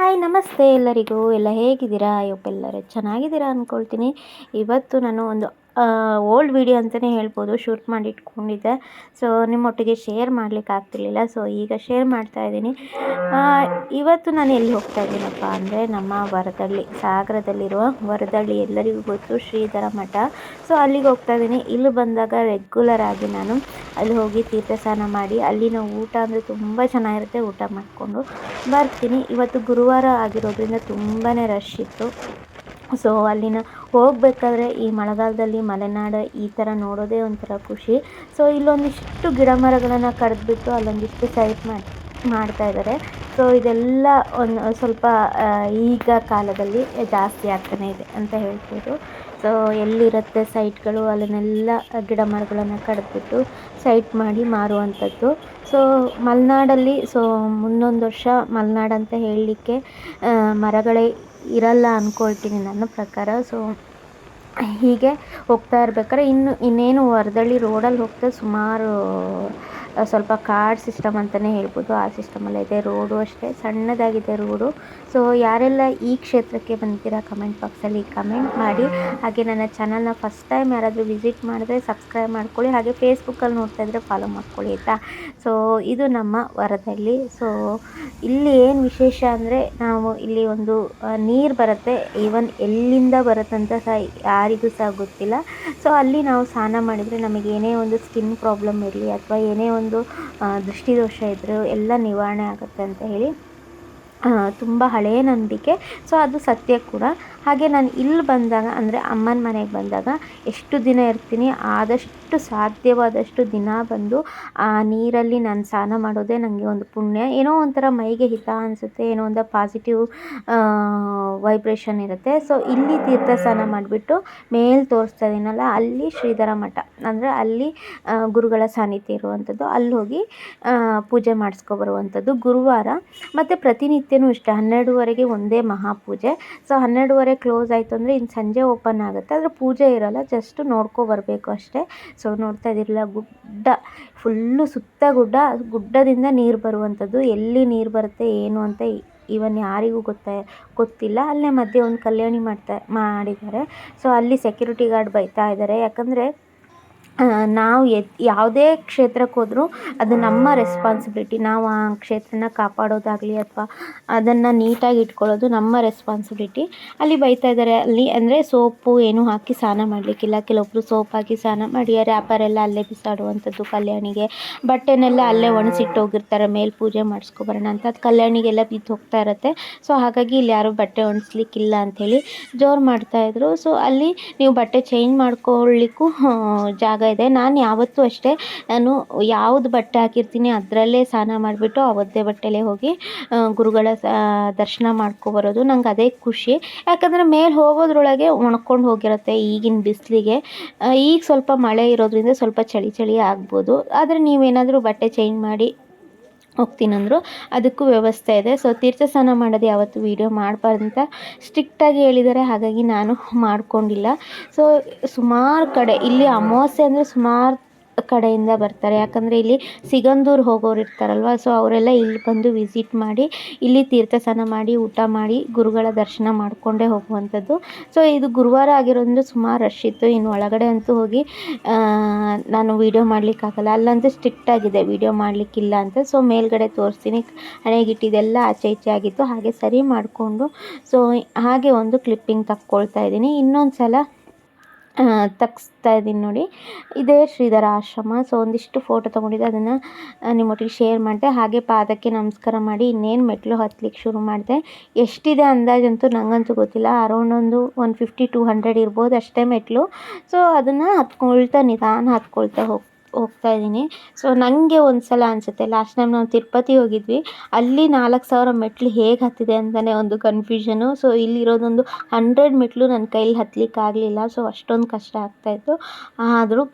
Hi ನಮಸ್ತೆ ಎಲ್ಲರಿಗೂ. ಎಲ್ಲ ಹೇಗಿದ್ದೀರಾ? ಅಯ್ಯಪ್ಪ ಎಲ್ಲರೂ ಚೆನ್ನಾಗಿದ್ದೀರಾ ಅಂದ್ಕೊಳ್ತೀನಿ ಇವತ್ತು ನಾನು ಒಂದು ಓಲ್ಡ್ ವಿಡಿಯೋ ಅಂತಲೇ ಹೇಳ್ಬೋದು ಶೂಟ್ ಮಾಡಿ ಇಟ್ಕೊಂಡಿದ್ದೆ. ಸೊ ನಿಮ್ಮೊಟ್ಟಿಗೆ ಶೇರ್ ಮಾಡ್ಲಿಕ್ಕೆ ಆಗ್ತಿರ್ಲಿಲ್ಲ. ಸೊ ಈಗ ಶೇರ್ ಮಾಡ್ತಾ ಇದ್ದೀನಿ. ಇವತ್ತು ನಾನು ಎಲ್ಲಿ ಹೋಗ್ತಾ ಇದ್ದೀನಪ್ಪ ಅಂದರೆ ನಮ್ಮ ವರದಳ್ಳಿ, ಸಾಗರದಲ್ಲಿರುವ ವರದಳ್ಳಿ ಎಲ್ಲರಿಗೂ ಗೊತ್ತು, ಶ್ರೀಧರ ಮಠ. ಸೊ ಅಲ್ಲಿಗೆ ಹೋಗ್ತಾ ಇದ್ದೀನಿ. ಇಲ್ಲಿ ಬಂದಾಗ ರೆಗ್ಯುಲರ್ ಆಗಿ ನಾನು ಅಲ್ಲಿ ಹೋಗಿ ತೀರ್ಥ ಸ್ನಾನ ಮಾಡಿ, ಅಲ್ಲಿನ ಊಟ ಅಂದರೆ ತುಂಬ ಚೆನ್ನಾಗಿರುತ್ತೆ. ಊಟ ಮಾಡಿಕೊಂಡು ಬರ್ತೀನಿ. ಇವತ್ತು ಗುರುವಾರ ಆಗಿರೋದ್ರಿಂದ ತುಂಬಾ ರಶ್ ಇತ್ತು. ಸೊ ಅಲ್ಲಿನ ಹೋಗಬೇಕಾದ್ರೆ ಈ ಮಳೆಗಾಲದಲ್ಲಿ ಮಲೆನಾಡು ಈ ಥರ ನೋಡೋದೇ ಒಂಥರ ಖುಷಿ. ಸೊ ಇಲ್ಲೊಂದಿಷ್ಟು ಗಿಡ ಮರಗಳನ್ನು ಕಡಿದ್ಬಿಟ್ಟು ಅಲ್ಲೊಂದಿಷ್ಟು ಸೈಟ್ ಮಾಡಿ, ಮಾಡ್ತಾ ಇದ್ದಾರೆ ಸೊ ಇದೆಲ್ಲ ಒಂದು ಸ್ವಲ್ಪ ಈಗ ಕಾಲದಲ್ಲಿ ಜಾಸ್ತಿ ಆಗ್ತಾನೆ ಇದೆ ಅಂತ ಹೇಳ್ಬೋದು. ಸೊ ಎಲ್ಲಿರುತ್ತೆ ಸೈಟ್ಗಳು ಅಲ್ಲನ್ನೆಲ್ಲ ಗಿಡ ಮರಗಳನ್ನು ಕಡಿದ್ಬಿಟ್ಟು ಸೈಟ್ ಮಾಡಿ ಮಾರುವಂಥದ್ದು ಸೊ ಮಲೆನಾಡಲ್ಲಿ ಸೊ ಮುಂದೊಂದು ವರ್ಷ ಮಲೆನಾಡು ಅಂತ ಹೇಳಲಿಕ್ಕೆ ಮರಗಳೇ ಇರಲ್ಲ ಅಂದ್ಕೊಳ್ತೀನಿ ನನ್ನ ಪ್ರಕಾರ. ಸೊ ಹೀಗೆ ಹೋಗ್ತಾ ಇರ್ಬೇಕಾದ್ರೆ ಇನ್ನು ಇನ್ನೇನು ವರದಳ್ಳಿ ರೋಡಲ್ಲಿ ಹೋಗ್ತಾ ಸುಮಾರು ಸ್ವಲ್ಪ ಕಾರ್ಡ್ ಸಿಸ್ಟಮ್ ಅಂತಲೇ ಹೇಳ್ಬೋದು. ಆ ಸಿಸ್ಟಮಲ್ಲೇ ಇದೆ ರೋಡು ಅಷ್ಟೇ. ಸಣ್ಣದಾಗಿದೆ ರೋಡು ಸೊ ಯಾರೆಲ್ಲ ಈ ಕ್ಷೇತ್ರಕ್ಕೆ ಬಂದಿದ್ದೀರಾ ಕಮೆಂಟ್ ಬಾಕ್ಸಲ್ಲಿ ಕಮೆಂಟ್ ಮಾಡಿ. ಹಾಗೆ ನನ್ನ ಚಾನಲ್ನ ಫಸ್ಟ್ ಟೈಮ್ ಯಾರಾದರೂ ವಿಸಿಟ್ ಮಾಡಿದ್ರೆ ಸಬ್ಸ್ಕ್ರೈಬ್ ಮಾಡ್ಕೊಳ್ಳಿ. ಹಾಗೆ ಫೇಸ್ಬುಕ್ಕಲ್ಲಿ ನೋಡ್ತಾ ಇದ್ದರೆ ಫಾಲೋ ಮಾಡ್ಕೊಳ್ಳಿ ಆಯಿತಾ? ಸೊ ಇದು ನಮ್ಮ ವರದಲ್ಲಿ. ಸೊ ಇಲ್ಲಿ ಏನು ವಿಶೇಷ ಅಂದರೆ ನಾವು ಇಲ್ಲಿ ಒಂದು ನೀರು ಬರುತ್ತೆ. ಈವನ್ ಎಲ್ಲಿಂದ ಬರುತ್ತಂತ ಸಹ ಯಾರಿಗೂ ಸಹ ಗೊತ್ತಿಲ್ಲ. ಸೊ ಅಲ್ಲಿ ನಾವು ಸ್ನಾನ ಮಾಡಿದರೆ ನಮಗೆ ಏನೇ ಒಂದು ಸ್ಕಿನ್ ಪ್ರಾಬ್ಲಮ್ ಇರಲಿ ಅಥವಾ ಏನೇ ಒಂದು ದೃಷ್ಟಿದೋಷ ಇದ್ದರೂ ಎಲ್ಲ ನಿವಾರಣೆ ಆಗುತ್ತೆ ಅಂತ ಹೇಳಿ ತುಂಬ ಹಳೆಯ ನಂಬಿಕೆ. ಸೊ ಅದು ಸತ್ಯ ಕೂಡ. ಹಾಗೆ ನಾನು ಇಲ್ಲಿ ಬಂದಾಗ, ಅಂದರೆ ಅಮ್ಮನ ಮನೆಗೆ ಬಂದಾಗ ಎಷ್ಟು ದಿನ ಇರ್ತೀನಿ, ಆದಷ್ಟು ಸಾಧ್ಯವಾದಷ್ಟು ದಿನ ಬಂದು, ಆ, ನೀರಲ್ಲಿ ನಾನು ಸ್ನಾನ ಮಾಡೋದೇ ನನಗೆ ಒಂದು ಪುಣ್ಯ. ಏನೋ ಒಂಥರ ಮೈಗೆ ಹಿತ ಅನಿಸುತ್ತೆ, ಏನೋ ಒಂದು ಪಾಸಿಟಿವ್ ವೈಬ್ರೇಷನ್ ಇರುತ್ತೆ. ಸೊ ಇಲ್ಲಿ ತೀರ್ಥ ಸ್ನಾನ ಮಾಡಿಬಿಟ್ಟು ಮೇಲೆ ತೋರಿಸ್ತಾ ಇದ್ದೀನಲ್ಲ ಅಲ್ಲಿ ಶ್ರೀಧರ ಮಠ. ಅಂದರೆ ಅಲ್ಲಿ ಗುರುಗಳ ಸಾನ್ನಿಧ್ಯ ಇರುವಂಥದ್ದು ಅಲ್ಲಿ ಹೋಗಿ ಪೂಜೆ ಮಾಡಿಸ್ಕೊಬರುವಂಥದ್ದು ಗುರುವಾರ. ಮತ್ತು ಪ್ರತಿನಿತ್ಯನೂ ಇಷ್ಟೇ. ಹನ್ನೆರಡುವರೆಗೆ ಒಂದೇ ಮಹಾಪೂಜೆ. ಸೊ ಹನ್ನೆರಡುವರೆ ಕ್ಲೋಸ್ ಆಯಿತು ಅಂದರೆ ಇನ್ನು ಸಂಜೆ ಓಪನ್ ಆಗುತ್ತೆ. ಆದರೆ ಪೂಜೆ ಇರೋಲ್ಲ ಜಸ್ಟ್ ನೋಡ್ಕೊ ಬರಬೇಕು ಅಷ್ಟೇ. ಸೊ ನೋಡ್ತಾ ಇದ್ದೀರಲ್ಲ, ಗುಡ್ಡ. ಫುಲ್ಲು ಸುತ್ತ ಗುಡ್ಡ. ಗುಡ್ಡದಿಂದ ನೀರು ಬರುವಂಥದ್ದು ಎಲ್ಲಿ ನೀರು ಬರುತ್ತೆ, ಏನು ಅಂತ ಇವನ್ ಯಾರಿಗೂ ಗೊತ್ತ, ಗೊತ್ತಿಲ್ಲ. ಅಲ್ಲೇ ಮಧ್ಯೆ ಒಂದು ಕಲ್ಯಾಣಿ ಮಾಡ್ತಾ, ಮಾಡಿದ್ದಾರೆ. ಸೊ ಅಲ್ಲಿ ಸೆಕ್ಯೂರಿಟಿ ಗಾರ್ಡ್ ಬೈತಾ ಇದ್ದಾರೆ. ಯಾಕಂದರೆ ನಾವು ಎತ್ ಯಾವುದೇ ಕ್ಷೇತ್ರಕ್ಕೆ ಹೋದರೂ ಅದು ನಮ್ಮ ರೆಸ್ಪಾನ್ಸಿಬಿಲಿಟಿ ನಾವು ಆ ಕ್ಷೇತ್ರನ ಕಾಪಾಡೋದಾಗಲಿ ಅಥವಾ ಅದನ್ನು ನೀಟಾಗಿ ಇಟ್ಕೊಳ್ಳೋದು ನಮ್ಮ ರೆಸ್ಪಾನ್ಸಿಬಿಲಿಟಿ ಅಲ್ಲಿ ಬೈತಾ ಇದ್ದಾರೆ ಅಲ್ಲಿ ಅಂದರೆ ಸೋಪು ಏನು ಹಾಕಿ ಸ್ನಾನ ಮಾಡಲಿಕ್ಕಿಲ್ಲ. ಕೆಲವೊಬ್ಬರು ಸೋಪ್ ಹಾಕಿ ಸ್ನಾನ ಮಾಡಿ ರ್ಯಾಪರ್ ಎಲ್ಲ ಅಲ್ಲೇ ಬಿಸಾಡುವಂಥದ್ದು ಕಲ್ಯಾಣಿಗೆ. ಬಟ್ಟೆನೆಲ್ಲ ಅಲ್ಲೇ ಒಣಸಿಟ್ಟೋಗಿರ್ತಾರೆ ಮೇಲೆ ಪೂಜೆ ಮಾಡಿಸ್ಕೊಬರೋಣ ಅಂತ. ಅದು ಕಲ್ಯಾಣಿಗೆಲ್ಲ ಬಿದ್ದು ಹೋಗ್ತಾ ಇರುತ್ತೆ. ಸೊ ಹಾಗಾಗಿ ಇಲ್ಲಿ ಯಾರೂ ಬಟ್ಟೆ ಒಣಸ್ಲಿಕ್ಕಿಲ್ಲ ಅಂಥೇಳಿ ಜೋರು ಮಾಡ್ತಾಯಿದ್ರು ಸೊ ಅಲ್ಲಿ ನೀವು ಬಟ್ಟೆ ಚೇಂಜ್ ಮಾಡ್ಕೊಳ್ಳಿಕ್ಕೂ ಜಾಗ ಇದೆ. ನಾನು ಯಾವತ್ತೂ ಅಷ್ಟೇ, ನಾನು ಯಾವ್ದು ಬಟ್ಟೆ ಹಾಕಿರ್ತೀನಿ ಅದರಲ್ಲೇ ಸ್ನಾನ ಮಾಡಿಬಿಟ್ಟು ಅವತ್ತೇ ಬಟ್ಟೆಲೇ ಹೋಗಿ ಗುರುಗಳ ದರ್ಶನ ಮಾಡ್ಕೊಬರೋದು ನಂಗೆ ಅದೇ ಖುಷಿ. ಯಾಕಂದರೆ ಮೇಲೆ ಹೋಗೋದ್ರೊಳಗೆ ಒಣ್ಕೊಂಡು ಹೋಗಿರುತ್ತೆ ಈಗಿನ ಬಿಸಿಲಿಗೆ. ಈಗ ಸ್ವಲ್ಪ ಮಳೆ ಇರೋದ್ರಿಂದ ಸ್ವಲ್ಪ ಚಳಿ ಚಳಿ ಆಗ್ಬೋದು. ಆದರೆ ನೀವೇನಾದರೂ ಬಟ್ಟೆ ಚೇಂಜ್ ಮಾಡಿ ಹೋಗ್ತೀನಂದ್ರು. ಅದಕ್ಕೂ ವ್ಯವಸ್ಥೆ ಇದೆ. ಸೊ ತೀರ್ಥ ಸ್ನಾನ ಮಾಡೋದು ಯಾವತ್ತು ವೀಡಿಯೋ ಮಾಡಬಾರ್ದು ಅಂತ ಸ್ಟ್ರಿಕ್ಟಾಗಿ ಹೇಳಿದ್ದಾರೆ. ಹಾಗಾಗಿ ನಾನು ಮಾಡಿಕೊಂಡಿಲ್ಲ. ಸೊ ಸುಮಾರು ಕಡೆ, ಇಲ್ಲಿ ಅಮಾವಾಸ್ಯೆ ಅಂದರೆ ಸುಮಾರು ಕಡೆಯಿಂದ ಬರ್ತಾರೆ. ಯಾಕಂದರೆ ಇಲ್ಲಿ ಸಿಗಂದೂರು ಹೋಗೋರು ಇರ್ತಾರಲ್ವ ಸೊ ಅವರೆಲ್ಲ ಇಲ್ಲಿ ಬಂದು ವಿಸಿಟ್ ಮಾಡಿ, ಇಲ್ಲಿ ತೀರ್ಥ ಸ್ನಾನ ಮಾಡಿ, ಊಟ ಮಾಡಿ, ಗುರುಗಳ ದರ್ಶನ ಮಾಡಿಕೊಂಡೇ ಹೋಗುವಂಥದ್ದು. ಸೊ ಇದು ಗುರುವಾರ ಆಗಿರೋದ್ರಿಂದ ಸುಮಾರು ರಶ್ ಇತ್ತು. ಇನ್ನು ಒಳಗಡೆ ಅಂತೂ ಹೋಗಿ ನಾನು ವೀಡಿಯೋ ಮಾಡಲಿಕ್ಕಾಗಲ್ಲ. ಅಲ್ಲಂತೂ ಸ್ಟ್ರಿಕ್ಟ್ ಆಗಿದೆ ವೀಡಿಯೋ ಮಾಡಲಿಕ್ಕಿಲ್ಲ ಅಂತ. ಸೊ ಮೇಲ್ಗಡೆ ತೋರಿಸ್ತೀನಿ. ಹಣೆಗಿಟ್ಟಿದೆಲ್ಲ ಆಚೆ ಈಚೆ ಆಗಿತ್ತು. ಹಾಗೆ ಸರಿ ಮಾಡಿಕೊಂಡು ಸೊ ಹಾಗೆ ಒಂದು ಕ್ಲಿಪ್ಪಿಂಗ್ ತಕ್ಕೊಳ್ತಾ ಇದ್ದೀನಿ. ಇನ್ನೊಂದು ಸಲ ತಗ್ಸ್ತಾ ಇದ್ದೀನಿ ನೋಡಿ. ಇದೇ ಶ್ರೀಧರ ಆಶ್ರಮ. ಸೊ ಒಂದಿಷ್ಟು ಫೋಟೋ ತೊಗೊಂಡಿದ್ದೆ. ಅದನ್ನು ನಿಮ್ಮೊಟ್ಟಿಗೆ ಶೇರ್ ಮಾಡಿದೆ. ಹಾಗೆ ಪಾದಕ್ಕೆ ನಮಸ್ಕಾರ ಮಾಡಿ ಇನ್ನೇನು ಮೆಟ್ಲು ಹತ್ತಲಿಕ್ಕೆ ಶುರು ಮಾಡಿದೆ. ಎಷ್ಟಿದೆ ಅಂದಾಜಂತೂ ನನಗಂತೂ ಗೊತ್ತಿಲ್ಲ. ಅರೌಂಡ್ ಒಂದು ಒನ್ ಫಿಫ್ಟಿ ಟು ಹಂಡ್ರೆಡ್ ಇರ್ಬೋದು ಅಷ್ಟೇ ಮೆಟ್ಲು ಸೊ ಅದನ್ನು ಹತ್ಕೊಳ್ತಾ ನಿಧಾನ ಹತ್ಕೊಳ್ತಾ ಹೋಗಿ ಹೋಗ್ತಾ ಇದ್ದೀನಿ ಸೊ ನನಗೆ ಒಂದು ಸಲ ಅನಿಸುತ್ತೆ. ಲಾಸ್ಟ್ ಟೈಮ್ ನಾವು ತಿರುಪತಿ ಹೋಗಿದ್ವಿ. ಅಲ್ಲಿ ನಾಲ್ಕು ಸಾವಿರ ಮೆಟ್ಲು ಹೇಗೆ ಹತ್ತಿದೆ ಅಂತಲೇ ಒಂದು ಕನ್ಫ್ಯೂಷನು ಸೊ ಇಲ್ಲಿರೋದೊಂದು ಹಂಡ್ರೆಡ್ ಮೆಟ್ಲು ನನ್ನ ಕೈಲಿ ಹತ್ತಲಿಕ್ಕೆ ಆಗಲಿಲ್ಲ ಸೊ ಅಷ್ಟೊಂದು ಕಷ್ಟ ಆಗ್ತಾಯಿತ್ತು. ಆದರೂ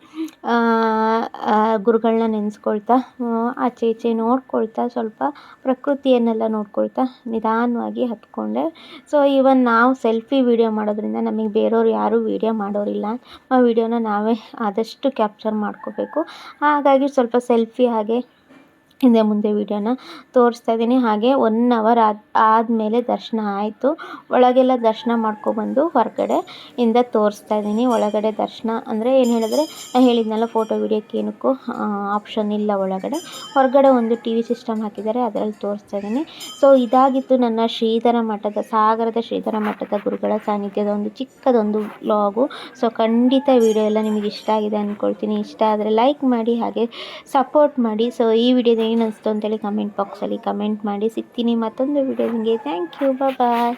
ಗುರುಗಳನ್ನ ನೆನೆಸ್ಕೊಳ್ತಾ ಆಚೆ ಈಚೆ ನೋಡ್ಕೊಳ್ತಾ, ಸ್ವಲ್ಪ ಪ್ರಕೃತಿಯನ್ನೆಲ್ಲ ನೋಡ್ಕೊಳ್ತಾ ನಿಧಾನವಾಗಿ ಹತ್ಕೊಂಡೆ. ಸೊ ಇವನ್ ನಾವು ಸೆಲ್ಫಿ ವೀಡಿಯೋ ಮಾಡೋದ್ರಿಂದ ನಮಗೆ ಬೇರೆಯವ್ರು ಯಾರೂ ವೀಡಿಯೋ ಮಾಡೋರಿಲ್ಲ. ಆ ವೀಡಿಯೋನ ನಾವೇ ಆದಷ್ಟು ಕ್ಯಾಪ್ಚರ್ ಮಾಡ್ಕೋಬೇಕು. ಹಾಗಾಗಿ ಸ್ವಲ್ಪ ಸೆಲ್ಫಿ ಹಾಗೆ ಹಿಂದೆ ಮುಂದೆ ವಿಡಿಯೋನ ತೋರಿಸ್ತಾ ಇದ್ದೀನಿ. ಹಾಗೆ ಒನ್ ಅವರ್ ಆದ, ಆದಮೇಲೆ ದರ್ಶನ ಆಯಿತು. ಒಳಗೆಲ್ಲ ದರ್ಶನ ಮಾಡ್ಕೊಬಂದು ಹೊರಗಡೆ ಇಂದ ತೋರಿಸ್ತಾ ಇದ್ದೀನಿ. ಒಳಗಡೆ ದರ್ಶನ ಅಂದರೆ ಏನು ಹೇಳಿದ್ರೆ ನಾನು ಹೇಳಿದ್ನಲ್ಲ ಫೋಟೋ ವೀಡಿಯೋಕ್ಕೆ ಏನಕ್ಕೂ ಆಪ್ಷನ್ ಇಲ್ಲ ಒಳಗಡೆ. ಹೊರಗಡೆ ಒಂದು ಟಿ ವಿ ಸಿಸ್ಟಮ್ ಹಾಕಿದ್ದಾರೆ, ಅದರಲ್ಲಿ ತೋರಿಸ್ತಾ ಇದ್ದೀನಿ. ಸೊ ಇದಾಗಿತ್ತು ನನ್ನ ಶ್ರೀಧರ ಮಠದ, ಸಾಗರದ ಶ್ರೀಧರ ಮಠದ ಗುರುಗಳ ಸಾನ್ನಿಧ್ಯದ ಒಂದು ಚಿಕ್ಕದೊಂದು ವ್ಲಾಗು ಸೊ ಖಂಡಿತ ವಿಡಿಯೋ ಎಲ್ಲ ನಿಮಗೆ ಇಷ್ಟ ಆಗಿದೆ ಅಂದ್ಕೊಳ್ತೀನಿ ಇಷ್ಟ ಆದರೆ ಲೈಕ್ ಮಾಡಿ, ಹಾಗೆ ಸಪೋರ್ಟ್ ಮಾಡಿ. ಸೊ ಈ ವಿಡಿಯೋದ ಏನು ಅನಿಸ್ತು ಅಂತೇಳಿ ಕಮೆಂಟ್ ಬಾಕ್ಸಲ್ಲಿ ಕಮೆಂಟ್ ಮಾಡಿ ಸಿಗ್ತೀನಿ ಮತ್ತೊಂದು ವಿಡಿಯೋ ನಿಮಗೆ. Thank you bye